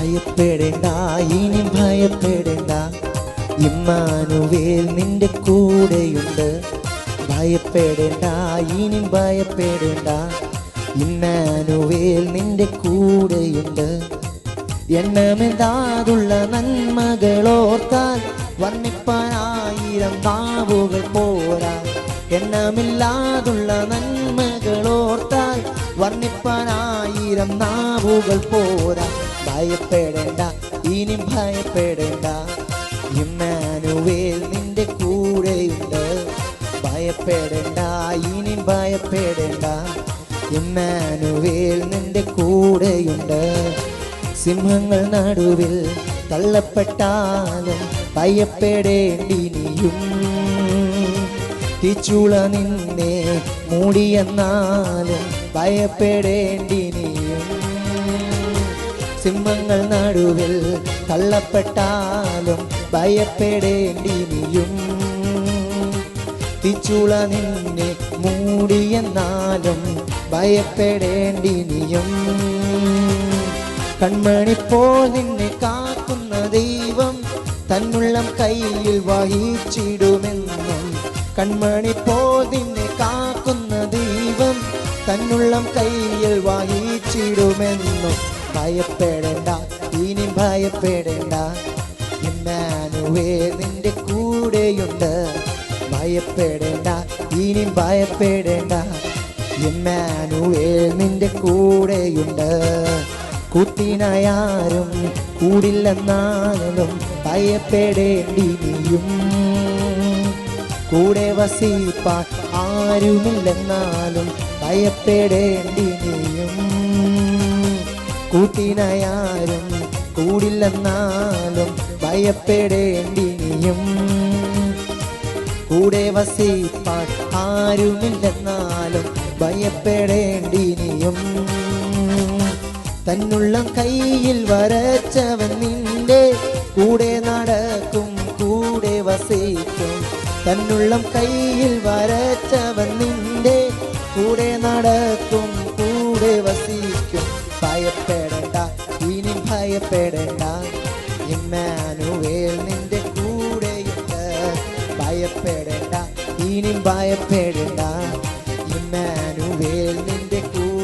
ഭയപ്പെടേണ്ട ഇനി ഭയപ്പെടേണ്ട. ഇമ്മാനുവേൽ നിന്റെ കൂടെയുണ്ട്. ഭയപ്പെടേണ്ട ഇനി ഭയപ്പെടേണ്ട. ഇമ്മാനുവേൽ നിന്റെ കൂടെയുണ്ട്. എണ്ണമെന്താതുള്ള നന്മകളോർത്താൽ വർണിപ്പാനായിരം നാവുകൾ പോരാ. എണ്ണമില്ലാതുള്ള നന്മകളോർത്താൽ വർണിപ്പാനായിരം നാവുകൾ പോരാ. ഭയപ്പെടേണ്ട ഇനി ഭയപ്പെടേണ്ട. ഇമ്മാനുവേൽ നിന്റെ കൂടെയുണ്ട്. ഭയപ്പെടേണ്ട ഇനി ഭയപ്പെടേണ്ട. ഇമ്മാനുവേൽ നിന്റെ കൂടെയുണ്ട്. സിംഹങ്ങൾ നടുവിൽ തള്ളപ്പെട്ടാലും ഭയപ്പെടേണ്ടി നീയും തിച്ചുള നിന്നെ മൂടിയെന്നാലും ഭയപ്പെടേണ്ടി സിംഹങ്ങൾ നടുവിൽ തള്ളപ്പെട്ടാലും ഭയപ്പെടേണ്ടി നീയും തിച്ചുള നിന്നെ മൂടിയെന്നാലും ഭയപ്പെടേണ്ടി നീയും കൺമണിപ്പോൾ നിന്നെ കാക്കുന്ന ദൈവം തന്നുള്ളം കയ്യിൽ വഹിച്ചിടുമെന്നും. കൺമണിപ്പോൾ നിന്നെ കാക്കുന്ന ദൈവം തന്നുള്ളം കയ്യിൽ വഹിച്ചിടുമെന്നും. ഭയപ്പെടേണ്ട ഇനി ഭയപ്പെടേണ്ട. ഇമ്മാനുവേ നിന്റെ കൂടെയുണ്ട്. ഭയപ്പെടേണ്ട ഇനി ഭയപ്പെടേണ്ട. ഇമ്മാനുവേ നിന്റെ കൂടെയുണ്ട്. കൂട്ടിനായാരും കൂടില്ലെന്നാലും ഭയപ്പെടേണ്ടി നീയും കൂടെ വസിപ്പാൻ ആരുമില്ലെന്നാലും ഭയപ്പെടേണ്ടി നീയും കൂട്ടിനായാരും കൂടില്ലെന്നാലും ഭയപ്പെടേണ്ടി നീയും കൂടെ വസിപ്പാൻ ആരുമില്ലെന്നാലും ഭയപ്പെടേണ്ടി തന്നുള്ള തന്നുള്ളം കയ്യിൽ വരച്ചവൻ നിന്റെ കൂടെ നടക്കും കൂടെ വസിക്കും. തന്നുള്ള കയ്യിൽ വരച്ചവൻ നിന്റെ കൂടെ നടക്കും കൂടെ വസിക്കും. ഭയപ്പെടേണ്ട ഇനി ഭയപ്പെടേണ്ട. ഇമ്മാനുവേൽ നിന്റെ കൂടെയുണ്ട്. ഭയപ്പെടേണ്ട ഇനി ഭയപ്പെടേണ്ട. ഇമ്മാനുവേൽ നിന്റെ കൂടെ